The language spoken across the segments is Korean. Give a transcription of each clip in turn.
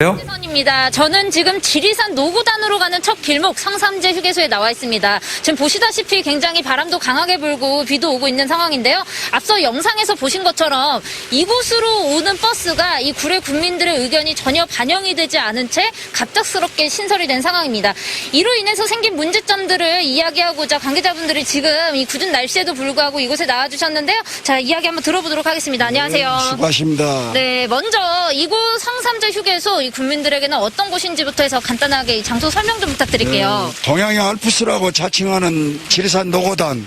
선입니다. 저는 지금 지리산 노구단으로 가는 첫 길목 성삼제 휴게소에 나와 있습니다. 지금 보시다시피 굉장히 바람도 강하게 불고 비도 오고 있는 상황인데요. 앞서 영상에서 보신 것처럼 이곳으로 오는 버스가 이 구례 군민들의 의견이 전혀 반영이 되지 않은 채 갑작스럽게 신설이 된 상황입니다. 이로 인해서 생긴 문제점들을 이야기하고자 관계자분들이 지금 이 굳은 날씨에도 불구하고 이곳에 나와주셨는데요. 자, 이야기 한번 들어보도록 하겠습니다. 안녕하세요. 수고하십니다. 네, 먼저 이곳 성삼재 휴게소 이 국민들에게는 어떤 곳인지부터 해서 간단하게 이 장소 설명 좀 부탁드릴게요. 동양의 알프스라고 자칭하는 지리산 노고단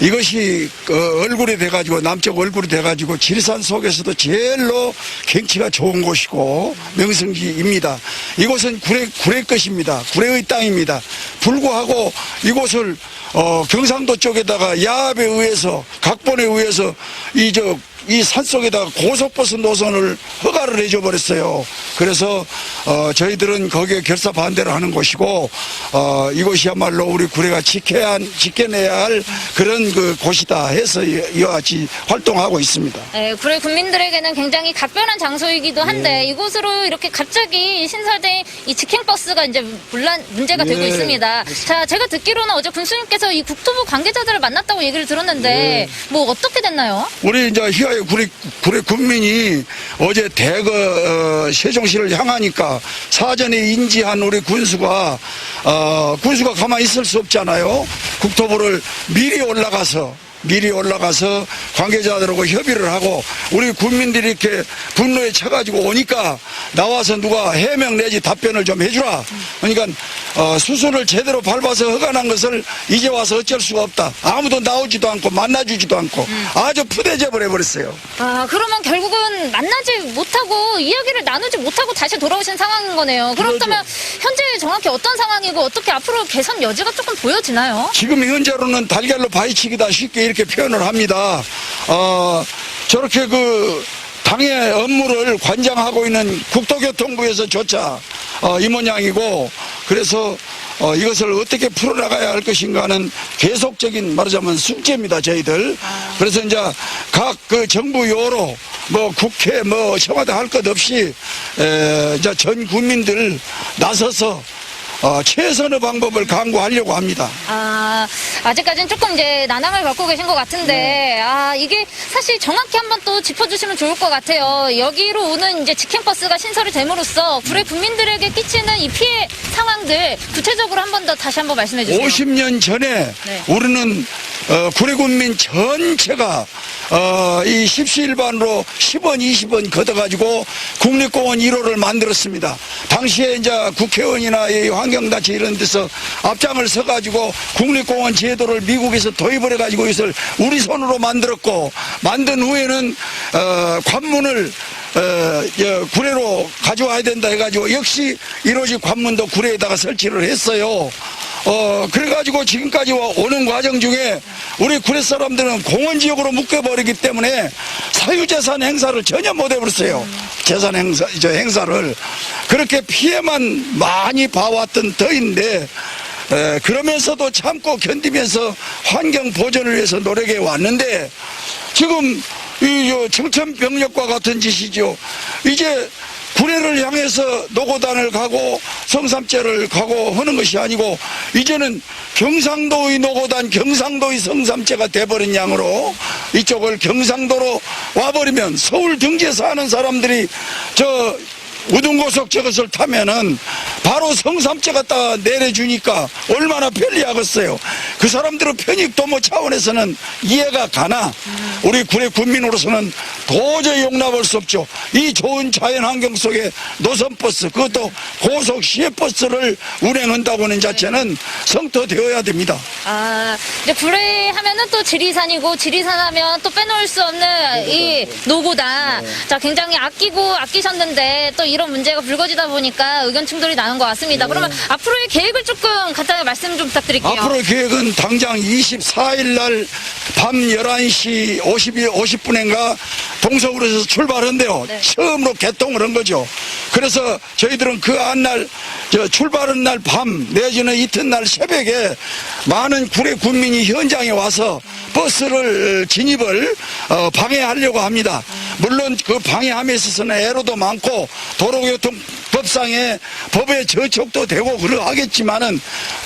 이것이 그 얼굴이 돼가지고 남쪽 얼굴이 돼가지고 지리산 속에서도 제일로 경치가 좋은 곳이고 명성지입니다. 이곳은 구례 구례 것입니다. 구례의 땅입니다. 불구하고 이곳을 어, 경상도 쪽에다가 야합에 의해서 각본에 의해서 이 저 이 산속에다가 고속버스 노선을 허가를 해줘 버렸어요. 그래서 어, 저희들은 거기에 결사 반대를 하는 곳이고 어, 이곳이야말로 우리 구례가 지켜야 한, 지켜내야 할 그런 그 곳이다 해서 이- 이와 같이 활동하고 있습니다. 네, 구례 국민들에게는 굉장히 각별한 장소이기도 한데 네. 이곳으로 이렇게 갑자기 신설된 이 직행버스가 이제 물란 문제가 되고 네, 있습니다. 자, 제가 듣기로는 어제 군수님께서 이 국토부 관계자들을 만났다고 얘기를 들었는데 네. 뭐 어떻게 됐나요? 우리 이제 희화 의 구례, 구례 군민이 어제 대거 어, 세종시를 향하니까 사전에 인지한 우리 군수가 어, 군수가 가만히 있을 수 없잖아요. 국토부를 미리 올라가서 미리 올라가서 관계자들하고 협의를 하고 우리 국민들이 이렇게 분노에 쳐가지고 오니까 나와서 누가 해명 내지 답변을 좀 해주라. 그러니까 어, 수순을 제대로 밟아서 허가난 것을 이제 와서 어쩔 수가 없다. 아무도 나오지도 않고 만나주지도 않고 아주 푸대져 버려버렸어요. 아, 그러면 결국은 만나지 못하고 이야기를 나누지 못하고 다시 돌아오신 상황인 거네요. 그렇다면 현재 정확히 어떤 상황이고 어떻게 앞으로 개선 여지가 조금 보여지나요? 지금 현재로는 달걀로 바위치기다 쉽게 이렇게 표현을 합니다. 어, 저렇게 그 당의 업무를 관장하고 있는 국토교통부에서조차 어, 이 모양이고 그래서 어, 이것을 어떻게 풀어나가야 할 것인가는 계속적인 말하자면 숙제입니다 저희들 그래서 이제 각 그 정부 요로 뭐 국회 뭐 청와대 할 것 없이 에, 이제 전 국민들 나서서 어, 최선의 방법을 강구하려고 합니다. 아, 아직까지는 조금 이제 난항을 겪고 계신 것 같은데, 아, 이게 사실 정확히 한번 또 짚어주시면 좋을 것 같아요. 여기로 오는 이제 직행버스가 신설이 됨으로써 구례 국민들에게 끼치는 이 피해 상황들 구체적으로 한 번 더 다시 한번 말씀해 주세요. 50년 전에 네. 우리는 어, 구례군민 전체가 어, 이 십시일반으로 10원, 20원 걷어가지고 국립공원 1호를 만들었습니다. 당시에 이제 국회의원이나 이 환경단체 이런 데서 앞장을 서가지고 국립공원 제도를 미국에서 도입을 해가지고 이것을 우리 손으로 만들었고 만든 후에는 어, 관문을 어, 저, 구례로 가져와야 된다 해가지고 역시 1호지 관문도 구례에다가 설치를 했어요. 어, 그래가지고 지금까지 와- 오는 과정 중에 우리 구례 사람들은 공원지역으로 묶여버리기 때문에 사유재산 행사를 전혀 못 해버렸어요. 재산 행사, 저 행사를. 그렇게 피해만 많이 봐왔던 터인데, 에, 그러면서도 참고 견디면서 환경 보존을 위해서 노력해 왔는데, 지금 이 저, 청천벽력과 같은 짓이죠. 이제 구례를 향해서 노고단을 가고 성삼제를 가고 하는 것이 아니고 이제는 경상도의 노고단 경상도의 성삼제가 돼버린 양으로 이쪽을 경상도로 와버리면 서울 등지에 사는 사람들이 저 우등고속 저것을 타면은 바로 성삼제 갖다 내려주니까 얼마나 편리하겠어요. 그 사람들은 편익도모 차원에서는 이해가 가나 우리 구례 군민으로서는 도저히 용납할 수 없죠. 이 좋은 자연 환경 속에 노선버스 그것도 고속 시외버스를 운행한다고는 자체는 성토되어야 됩니다. 아, 이제 구례 하면은 또 지리산이고 지리산 하면 또 빼놓을 수 없는 이 노고다. 자, 굉장히 아끼고 아끼셨는데 또 이런 문제가 불거지다 보니까 의견 충돌이 나는 것 같습니다. 그러면 앞으로의 계획을 조금 간단하게 말씀 좀 부탁드릴게요. 앞으로 계획은 당장 24일 날 밤 11시 50, 50분인가 동서울에서 출발한대요. 네. 처음으로 개통을 한 거죠. 그래서 저희들은 그 안날 저 출발한 날 밤 내지는 이튿날 새벽에 많은 구례 군민이 현장에 와서 버스를 진입을 어, 방해하려고 합니다. 물론 그 방해함에 있어서는 애로도 많고 도로교통법상의 법의 저촉도 되고 그러하겠지만은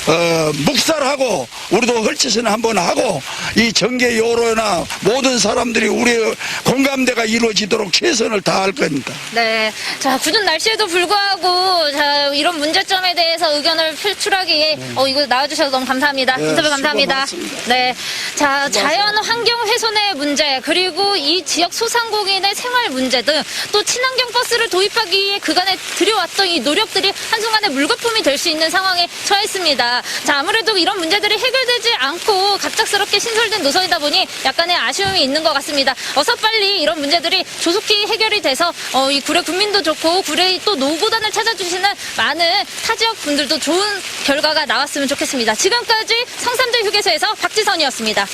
어, 묵살하고 우리도 헐짓은 한번 하고 이 정계 요로나 모든 사람들이 우리의 공감대가 이루어지도록 최선을 다할 겁니다. 네. 자, 굳은 날씨에도 불구하고, 자, 이런 문제점에 대해서 의견을 표출하기에, 어, 이거 나와주셔서 너무 감사합니다. 네, 인터뷰 감사합니다. 많습니다. 네. 자, 자연 환경 훼손의 문제, 그리고 이 지역 소상공인의 생활 문제 등 또 친환경 버스를 도입하기 위해 그간에 들여왔던 이 노력들이 한순간에 물거품이 될 수 있는 상황에 처했습니다. 자, 아무래도 이런 문제들이 해결되지 않고 갑작스럽게 신설된 노선이다 보니 약간의 아쉬움이 있는 것 같습니다. 어서 빨리 이런 문제들이 조속히 해결이 돼서 어, 이 구례 국민도 좋고 구례 또 노고단을 찾아주시는 많은 타 지역 분들도 좋은 결과가 나왔으면 좋겠습니다. 지금까지 성삼재 휴게소에서 박지선이었습니다.